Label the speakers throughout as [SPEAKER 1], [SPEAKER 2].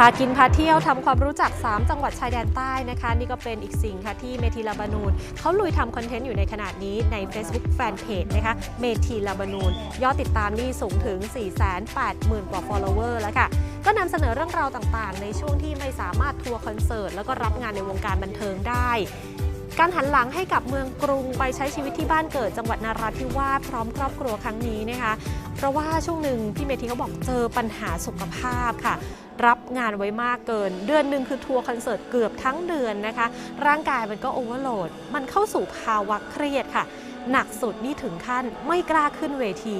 [SPEAKER 1] พากินพาเที่ยวทำความรู้จัก 3 จังหวัดชายแดนใต้นะคะ นี่ก็เป็นอีกสิ่งค่ะที่เมทีลาบานูนเขาลุยทำคอนเทนต์อยู่ในขณะนี้ใน Facebook Fanpage นะคะเมทีลาบานูนยอดติดตามนี่สูงถึง 480,000 กว่า follower แล้วค่ะ ก็นำเสนอเรื่องราวต่างๆ ในช่วงที่ไม่สามารถทัวร์คอนเสิร์ตแล้วก็รับงานในวงการบันเทิงได้ การหันหลังให้กับเมืองกรุงไปใช้ชีวิตที่บ้านเกิดจังหวัดนาราธิวาสพร้อมครอบครัวครั้งนี้นะคะ เพราะว่าช่วงหนึ่งพี่เมทีเขาบอกเจอปัญหาสุขภาพค่ะ รับงานไว้มากเกิน เดือนหนึ่งคือทัวร์คอนเสิร์ตเกือบทั้งเดือนนะคะ ร่างกายมันก็โอเวอร์โหลด มันเข้าสู่ภาวะเครียดค่ะ หนักสุดนี่ถึงขั้นไม่กล้าขึ้นเวที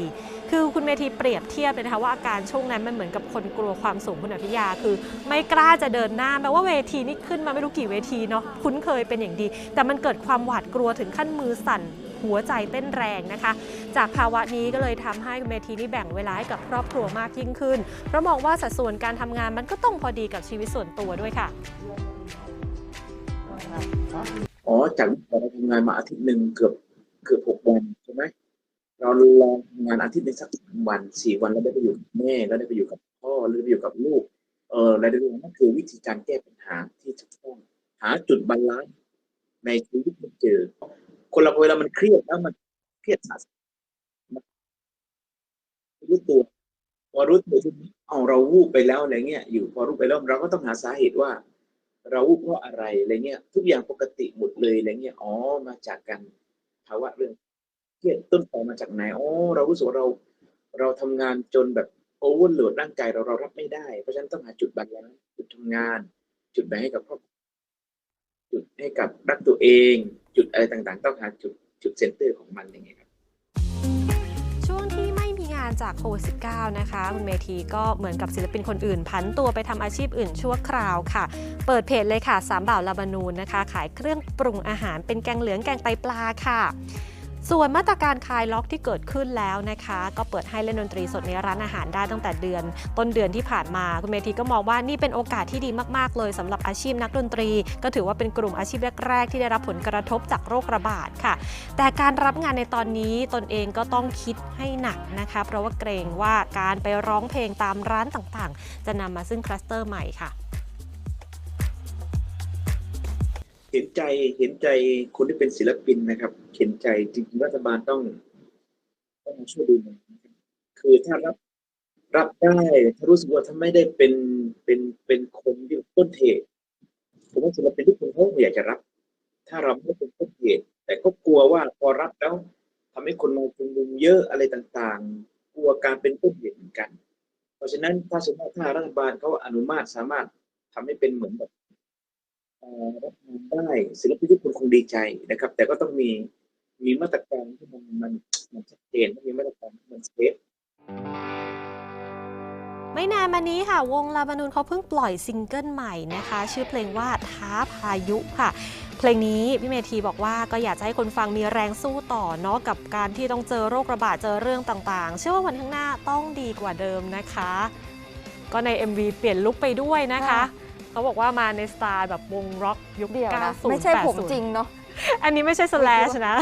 [SPEAKER 1] คือคุณเมทีเปรียบเทียบเลยนะคะว่าอาการช่วงนั้นมันเหมือนกับคนกลัวความสูงคุณอภิยาคือ ไม่กล้าจะเดินหน้าแม้ว่าเวทีนี่ขึ้นมาไม่รู้กี่เวทีเนาะคุ้นเคยเป็นอย่างดี แต่มันเกิดความหวาดกลัวถึงขั้นมือสั่นหัวใจเต้นแรงนะคะ จากภาวะนี้ก็เลยทำให้เมทีนี่แบ่งเวลาให้กับครอบครัวมากยิ่งขึ้น เพราะมองว่าสัดส่วนการทำงานมันก็ต้องพอดีกับชีวิตส่วนตัวด้วยค่ะ
[SPEAKER 2] อ๋อ จากเรทำงานมาอาทิตย์หนึ่งเกือบเกือบหกวันใช่ไหม เราลองทำงานอาทิตย์หนึงสักวันสี่วันเราได้ไปอยู่กับแม่เราได้ไปอยู่กับพ่อเราได้ไปอยู่กับลูก เออเราได้รู้ว่านั่นคือวิธีการแก้ปัญหาที่ถูกต้องหาจุดบาลานซ์ในชีวิตมันเจอ คนเราเวลามันเครียดแล้วมันเครียดสะสมมันรู้ตัวพอรู้ตัวทีนี้เอาเราวูบไปแล้วอะไรเงี้ยอยู่พอรู้ไปแล้วเราก็ต้องหาสาเหตุว่า เราวูบเพราะอะไรอะไรเงี้ย ทุกอย่างปกติหมดเลยอะไรเงี้ยอ๋อมาจากการภาวะเรื่อง ต้นตอมาจากไหนอ๋อเรารู้สึกว่าเราเราทำงานจนแบบโอเวอร์โหลดร่างกายเราเรารับไม่ได้ เพราะฉะนั้นต้องหาจุดบาลานซ์จุดทำงาน จุดแบ่งให้กับครอบจุดให้กับรักตัวเอง จุดอะไรต่างๆ ต้องหาจุดจุดเซนเตอร์ของมันอย่างเงี้ยครับ
[SPEAKER 1] ช่วงที่ไม่มีงานจากโควิด -19 นะคะ คุณเมทีก็เหมือนกับศิลปินคนอื่น พันตัวไปทำอาชีพอื่นชั่วคราวค่ะ เปิดเพจเลยค่ะสามบ่าวลาบานูนนะคะ ขายเครื่องปรุงอาหารเป็นแกงเหลืองแกงไตปลาค่ะ ส่วนมาตรการคลายล็อกที่เกิดขึ้นแล้วนะคะ ก็เปิดให้เล่นดนตรีสดในร้านอาหารได้ตั้งแต่เดือน ต้นเดือนที่ผ่านมา คุณเมทีก็มองว่านี่เป็นโอกาสที่ดีมากๆ เลยสำหรับอาชีพนักดนตรี ก็ถือว่าเป็นกลุ่มอาชีพแรก ๆ ที่ได้รับผลกระทบจากโรคระบาดค่ะ แต่การรับงานในตอนนี้ตนเองก็ต้องคิดให้หนักนะคะ เพราะว่าเกรงว่าการไปร้องเพลงตามร้านต่างๆ จะนำมาซึ่งคลัสเตอร์ใหม่ค่ะ
[SPEAKER 2] ห็นใจเห็นใจคนที่เป็นศิลปินนะครับ เห็นใจจริงๆรัฐบาลต้อง ต้องมาช่วยดูหน่อยนะครับคือถ้ารับรับได้ถ้ารู้สึกว่าถ้าไม่ได้เป็นเป็นเป็นคนที่ต้นเหตุผมว่าศิลปินทุกคนเขาอยากจะรับ ถ้าเราไม่เป็นต้นเหตุแต่ก็กลัวว่าพอรับแล้วทำให้คนมาชุมนุมเยอะอะไรต่างๆ กลัวการเป็นต้นเหตุเหมือนกัน เพราะฉะนั้นถ้าสมมติถ้ารัฐบาลเขาอนุมัติสามารถทำให้เป็นเหมือนแบบ ได้ศิลปินทุกคนคงดีใจนะครับ แต่ก็ต้องมีมีมาตรการที่มันมันมันชัดเจนมีมาตรการที่มันเซฟ
[SPEAKER 1] ไม่นานมานี้ค่ะ วงลาบานูนเขาเพิ่งปล่อยซิงเกิลใหม่นะคะ ชื่อเพลงว่าท้าพายุค่ะ เพลงนี้พี่เมทีบอกว่าก็อยากจะให้คนฟังมีแรงสู้ต่อเนาะกับการที่ต้องเจอโรคระบาดเจอเรื่องต่างๆ เชื่อว่าวันข้างหน้าต้องดีกว่าเดิมนะคะ ก็ใน MV เปลี่ยนลุคไปด้วยนะคะะ เขาบอกว่ามาในสไตล์แบบวงร็อกยุค
[SPEAKER 3] เดี๋ยวนะ
[SPEAKER 1] 90
[SPEAKER 3] ไม่ใช่ผม
[SPEAKER 1] 80
[SPEAKER 3] จริงเนาะ
[SPEAKER 1] อันนี้ไม่ใช่สแลชนะ